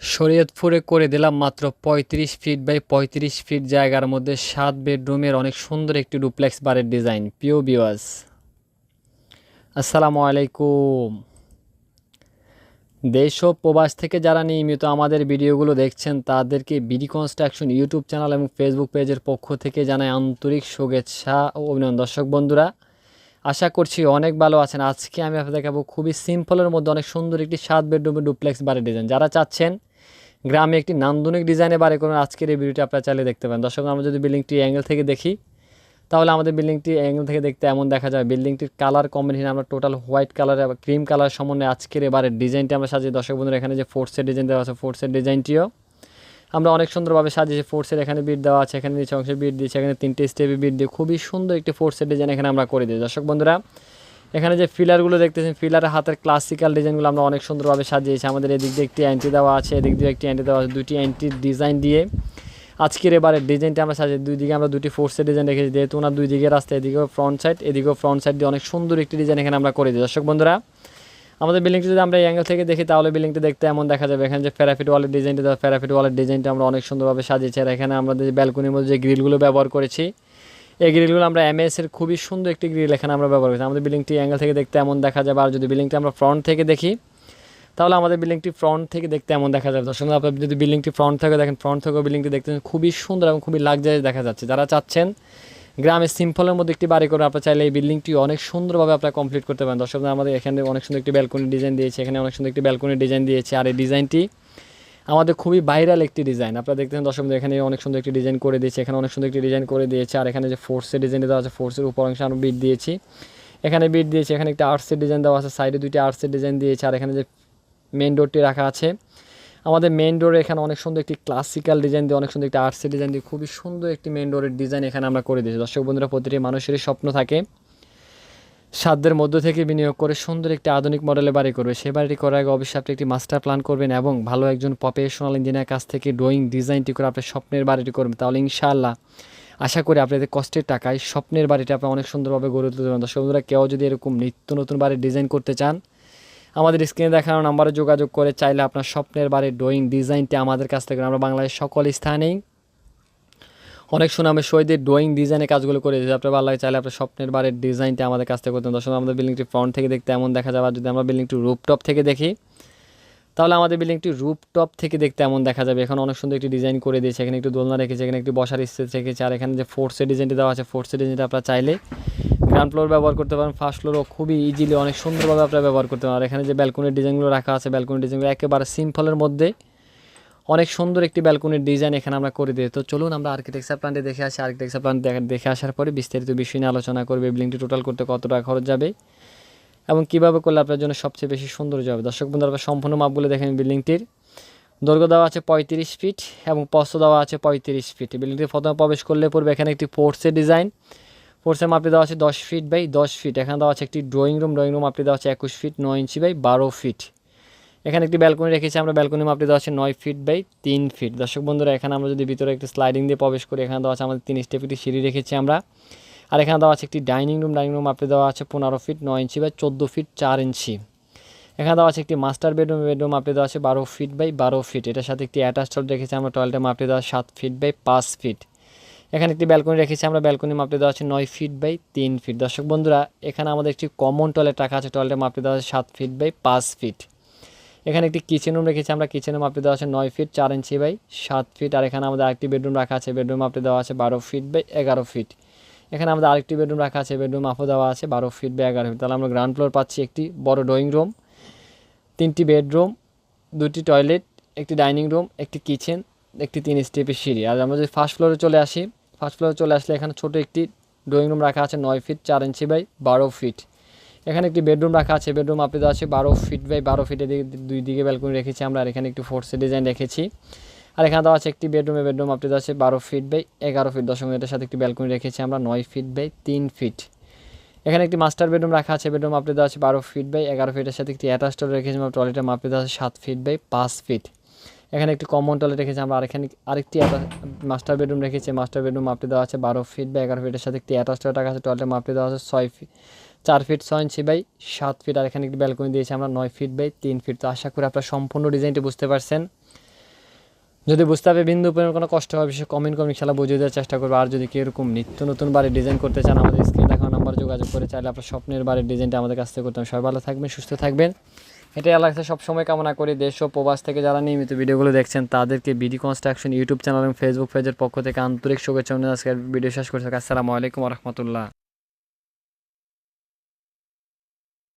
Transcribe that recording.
শরীয়তপুরে করে দিলাম মাত্র পঁয়ত্রিশ ফিট বাই পঁয়ত্রিশ ফিট জায়গার মধ্যে সাত বেডরুমের অনেক সুন্দর একটি ডুপ্লেক্স বারের ডিজাইন পিও বিওয়াস আসসালামু আলাইকুম। দেশ ও প্রবাস থেকে যারা নিয়মিত আমাদের ভিডিওগুলো দেখছেন, তাদেরকে বিডি কনস্ট্রাকশন ইউটিউব চ্যানেল এবং ফেসবুক পেজের পক্ষ থেকে জানাই আন্তরিক শুভেচ্ছা ও অভিনন্দন। দর্শক বন্ধুরা, আশা করছি অনেক ভালো আছেন। আজকে আমি আপনাদের দেখাবো খুবই সিম্পলের মধ্যে অনেক সুন্দর একটি সাত বেডরুমের ডুপ্লেক্স বাড়ির ডিজাইন। যারা চাচ্ছেন গ্রামে একটি নান্দনিক ডিজাইনে বাড়ি করুন আজকের এই ভিডিওটি আপনারা চালিয়ে দেখতে পারেন। দর্শক, আমরা যদি বিল্ডিংটি অ্যাঙ্গেল থেকে দেখি, তাহলে আমাদের বিল্ডিংটি অ্যাঙ্গেল থেকে দেখতে এমন দেখা যায়। বিল্ডিংটির কালার কম্বিনেশন আমরা টোটাল হোয়াইট কালার এবং ক্রিম কালার সমন্বয়ে আজকের এবারে ডিজাইনটি আমরা সাজিয়ে, দর্শক বন্ধুরা, এখানে যে ফোর্সের ডিজাইন দেওয়া আছে ফোর্সের ডিজাইনটিও আমরা অনেক সুন্দরভাবে সাজিয়েছি। ফোর্সের এখানে বিট দেওয়া আছে, এখানে নিচে অংশে বিট দিয়েছি, এখানে তিনটে স্টেপে বিট দিয়ে খুবই সুন্দর একটি ফোর্সের ডিজাইন এখানে আমরা করে দিই দর্শক বন্ধুরা এখানে যে ফিলারগুলো দেখতেছেন ফিলারের হাতের ক্লাসিক্যাল ডিজাইনগুলো আমরা অনেক সুন্দরভাবে সাজিয়েছি। আমাদের এদিক দিয়ে একটি অ্যান্টি দেওয়া আছে, এদিক দিয়ে একটি অ্যান্টি দেওয়া আছে, দুটি অ্যান্টির ডিজাইন দিয়ে। আজকের এবারে ডিজাইনটা আমরা সাজিয়ে, দুই দিকে আমরা দুটি ফোর্সের ডিজাইন রেখেছি, যেহেতু ওনার দুই দিকে রাস্তা, এদিকেও ফ্রন্ট সাইড এদিকেও ফ্রন্ট সাইড দিয়ে অনেক সুন্দর একটি ডিজাইন এখানে আমরা করে দিই। দর্শক বন্ধুরা, আমাদের বিল্ডিংটি যদি আমরা অ্যাঙ্গেল থেকে দেখি, তাহলে বিল্ডিংটি দেখতে এমন দেখা যাবে। এখানে যে ফেরাফিট ওয়ালের ডিজাইনটা ফেরাফিট ওয়ালের ডিজাইনটা আমরা অনেক সুন্দরভাবে সাজিয়েছি। আর এখানে আমাদের যে ব্যালকনির মধ্যে যে গ্রিলগুলো ব্যবহার করেছি এই গ্রিলগুলো আমরা এমএস এর খুবই সুন্দর একটি গ্রিল এখানে আমরা ব্যবহার করেছি। আমাদের বিল্ডিংটি অ্যাঙ্গেল থেকে দেখতে এমন দেখা যাবে, আর যদি বিল্ডিংটি আমরা ফ্রন্ট থেকে দেখি, তাহলে আমাদের বিল্ডিংটি ফ্রন্ট থেকে দেখতে এমন দেখা যাবে। দর্শক, আপনার যদি বিল্ডিংটি ফ্রন্ট থেকে দেখেন ফ্রন্ট থেকেও বিল্ডিংটি দেখতে খুবই সুন্দর এবং খুবই লাগজারি দেখা যাচ্ছে। যারা চাচ্ছেন গ্রামে সিম্পলের মধ্যে একটি বাড়ি করে আপনার চাইলে এই বিল্ডিংটি অনেক সুন্দরভাবে আপনারা কমপ্লিট করতে পারেন। দর্শক, আমাদের এখানে অনেক সুন্দর একটি ব্যালকনি ডিজাইন দিয়েছে, এখানে অনেক সুন্দর একটি ব্যালকনি ডিজাইন দিয়েছে, আর এই ডিজাইনটি আমাদের খুবই ভাইরাল একটি ডিজাইন আপনারা দেখতেছেন দর্শক এখানে অনেক সুন্দর একটি ডিজাইন করে দিয়েছে। এখানে অনেক সুন্দর একটি ডিজাইন করে দিয়েছে। আর এখানে যে ফোর্সের ডিজাইন দেওয়া আছে ফোর্সের উপর অংশে আমরা বিট দিয়েছি। এখানে বিট দিয়েছে, এখানে একটা আর্টসের ডিজাইন দেওয়া আছে সাইডে দুইটি আর্টসের ডিজাইন দিয়েছে। আর এখানে যে মেন ডোরটি রাখা আছে, আমাদের মেন ডোরে এখানে অনেক সুন্দর একটি ক্লাসিক্যাল ডিজাইন দিয়ে, অনেক সুন্দর একটি আর্টসের ডিজাইন দিয়ে খুবই সুন্দর একটি মেন ডোরের ডিজাইন এখানে আমরা করে দিয়েছি। দর্শক বন্ধুরা, প্রতিটি মানুষেরই স্বপ্ন থাকে। সাধ্যের মধ্য থেকে বিনিয়োগ করে সুন্দর একটি আধুনিক মডেলে বাড়ি করবে। সে বাড়িটি করার আগে অবশ্যই আপনি একটি মাস্টার প্ল্যান করবেন এবং ভালো একজন প্রফেশনাল ইঞ্জিনিয়ার কাছ থেকে ড্রয়িং ডিজাইনটি করে আপনার স্বপ্নের বাড়িটি করবেন। তাহলে ইনশাআল্লাহ, আশা করি আপনাদের কষ্টের টাকায় স্বপ্নের বাড়িটা আপনি অনেক সুন্দরভাবে গড়ে তুলতে পারবেন। দর্শক বন্ধুরা, কেউ যদি এরকম নিত্য নতুন বাড়ির ডিজাইন করতে চান, আমাদের স্ক্রিনে দেখানো নাম্বারে যোগাযোগ করে চাইলে আপনার স্বপ্নের বাড়ির ড্রয়িং ডিজাইনটি আমাদের কাছ থেকে আমরা বাংলাদেশের সকল স্থানেই অনেক সুনামে শহীদের ড্রয়িং ডিজাইনের কাজগুলো করে দিয়েছে আপনার ভালো লাগে চাইলে আপনার স্বপ্নের বাড়ির ডিজাইনটা আমাদের কাছ থেকে করতেন দর্শক, আমাদের বিল্ডিংটি ফ্রন্ট থেকে দেখতে এমন দেখা যাবে যদি আমরা বিল্ডিংটি রুপটপ থেকে দেখি, তাহলে আমাদের বিল্ডিংটি রুপটপ থেকে দেখতে এমন দেখা যাবে। এখন অনেক সুন্দর একটি ডিজাইন করে দিয়েছে। এখানে একটু দোলনা রেখেছে, এখানে একটি বসার স্টেজ রেখেছে, আর এখানে যে ফোর্সের ডিজাইনটি দেওয়া আছে ফোর্সের ডিজাইনটা আপনারা চাইলে গ্রাউন্ড ফ্লোর ব্যবহার করতে পারেন। ফার্স্ট ফ্লোরও খুবই ইজিলি অনেক সুন্দরভাবে আপনারা ব্যবহার করতে পারেন। আর এখানে যে ব্যালকনির ডিজাইনগুলো রাখা আছে ব্যালকনির ডিজাইনগুলো একেবারে সিম্পলের মধ্যে অনেক সুন্দর একটি ব্যালকনির ডিজাইন এখানে আমরা করে দিই তো চলুন আমরা আর্কিটেকচার প্ল্যানটি দেখে আসি। আর্কিটেকচার প্ল্যান দেখে আসার পরে বিস্তারিত বিষয় নিয়ে আলোচনা করবে। বিল্ডিংটি টোটাল করতে কত টাকা খরচ যাবে এবং কীভাবে করলে আপনার জন্য সবচেয়ে বেশি সুন্দর যাবে দর্শক বন্ধুরা, আপনারা সম্পূর্ণ মাপগুলো দেখেন বিল্ডিংটির দৈর্ঘ্য দেওয়া আছে পঁয়ত্রিশ ফিট এবং পস্ত দেওয়া আছে পঁয়ত্রিশ ফিট বিল্ডিংটি প্রথমে প্রবেশ করলে পড়বে এখানে একটি ফোর্সের ডিজাইন ফোর্সের মাপটি দেওয়া আছে দশ ফিট বাই দশ ফিট এখানে দেওয়া আছে একটি ড্রয়িং রুম ড্রয়িং রুম মাপটি দেওয়া আছে একুশ ফিট নয় ইঞ্চি বাই বারো ফিট এখানে একটি ব্যালকনি রেখেছি, আমরা ব্যালকনি মাপটি দেওয়া আছে নয় ফিট বাই তিন ফিট দর্শক বন্ধুরা, এখানে আমরা যদি ভিতরে একটি স্লাইডিং দিয়ে প্রবেশ করি, এখানে দেওয়া আছে আমাদের তিন স্টেপ একটি সিঁড়ি রেখেছি আমরা। আর এখানে দেওয়া আছে একটি ডাইনিং রুম ডাইনিং রুম মাপটি দেওয়া আছে পনেরো ফিট নয় ইঞ্চি বাই চোদ্দ ফিট চার ইঞ্চি এখানে দেওয়া আছে একটি মাস্টার বেডরুম বেডরুম মাপটি দেওয়া আছে বারো ফিট বাই বারো ফিট এটার সাথে একটি অ্যাটাচ টয়লেট রেখেছি আমরা টয়লেটের মাপটি দেওয়া সাত ফিট বাই পাঁচ ফিট এখানে একটি ব্যালকনি রেখেছি আমরা ব্যালকনি মাপটি দেওয়া আছে নয় ফিট বাই তিন ফিট দর্শক বন্ধুরা, এখানে আমাদের একটি কমন টয়লেট রাখা আছে টয়লেটের মাপটি দেওয়া আছে সাত ফিট বাই পাঁচ ফিট এখানে একটি কিচেন রুম রেখেছি, আমরা কিচেনের মাপটি দেওয়া আছে নয় ফিট চার ইঞ্চি বাই সাত ফিট আর এখানে আমাদের আরেকটি বেডরুম রাখা আছে বেডরুম মাপটি দেওয়া আছে বারো ফিট বাই এগারো ফিট এখানে আমাদের আরেকটি বেডরুম রাখা আছে বেডরুম মাপও দেওয়া আছে বারো ফিট বাই এগারো ফিট তাহলে আমরা গ্রাউন্ড ফ্লোর পাচ্ছি একটি বড় ড্রয়িং রুম তিনটি বেডরুম দুটি টয়লেট একটি ডাইনিং রুম একটি কিচেন একটি তিন স্টেপের সিঁড়ি। আর আমরা যদি ফার্স্ট ফ্লোরে চলে আসি ফার্স্ট ফ্লোরে চলে আসলে এখানে ছোটো একটি ড্রয়িং রুম রাখা আছে নয় ফিট চার ইঞ্চি বাই বারো ফিট এখানে একটি বেডরুম রাখা আছে, বেডরুম আপনি আছে বারো ফিট বাই বারো দিকে দুই দিকে ব্যালকনি রেখেছি আমরা, আর এখানে একটু ফোর্সের ডিজাইন রেখেছি। আর এখানে দেওয়া আছে একটি বেডরুমে বেডরুম আপনি আছে বারো ফিট বাই এগারো ফিট দশমিক এটার সাথে একটি ব্যালকনি রেখেছি আমরা, নয় ফিট বাই তিন ফিট এখানে একটি মাস্টার বেডরুম রাখা আছে, বেডরুম আপনি দেওয়া আছে বারো ফিট বাই এগারো ফিটের সাথে একটি অ্যাটাচ টয়লেট রেখেছি আমরা টয়লেটের মাপে দেওয়া আছে সাত ফিট বাই পাঁচ ফিট এখানে একটি কমন টয়লেট রেখেছি আমরা, আর এখানে আরেকটি মাস্টার বেডরুম রেখেছি মাস্টার বেডরুম মাপটি দেওয়া আছে বারো ফিট বা এগারো ফিটের সাথে একটি অ্যাটাচ টয়লেট রাখা আছে টয়লেটের মাপটি দেওয়া আছে ছয় ফিট চার ফিট ছয় ইঞ্চি বাই সাত ফিট, আর এখানে একটি ব্যালকনি দিয়েছি আমরা নয় ফিট বাই তিন ফিট। তো আশা করি আপনারা সম্পূর্ণ ডিজাইনটি বুঝতে পারছেন। যদি বুঝতে হবে বিন্দু পরিমাণ কোনো কষ্ট হবে সে কমেন্ট কমেন্ট খেলা বুঝিয়ে দেওয়ার চেষ্টা করব। আর যদি কেউ এরকম নিত্য নতুন বাড়ির ডিজাইন করতে চান, আমাদের স্ক্রিনে দেখানো নাম্বার যোগাযোগ করে চাইলে আপনার স্বপ্নের বাড়ির ডিজাইনটা আমাদের কাছ থেকে করতে হবে। সবাই ভালো থাকবেন, সুস্থ থাকবেন। এটাই আল্লাহ সবসময় কামনা করি। দেশ ও প্রবাস থেকে যারা নিয়মিত ভিডিওগুলো দেখছেন, তাদেরকে বিডি কনস্ট্রাকশন ইউটিউব চ্যানেল এবং ফেসবুক পেজের পক্ষ থেকে আন্তরিক শুভেচ্ছা আজকের ভিডিও শেষ করতে আসসালামু আলাইকুম রহমতুল্লাহ।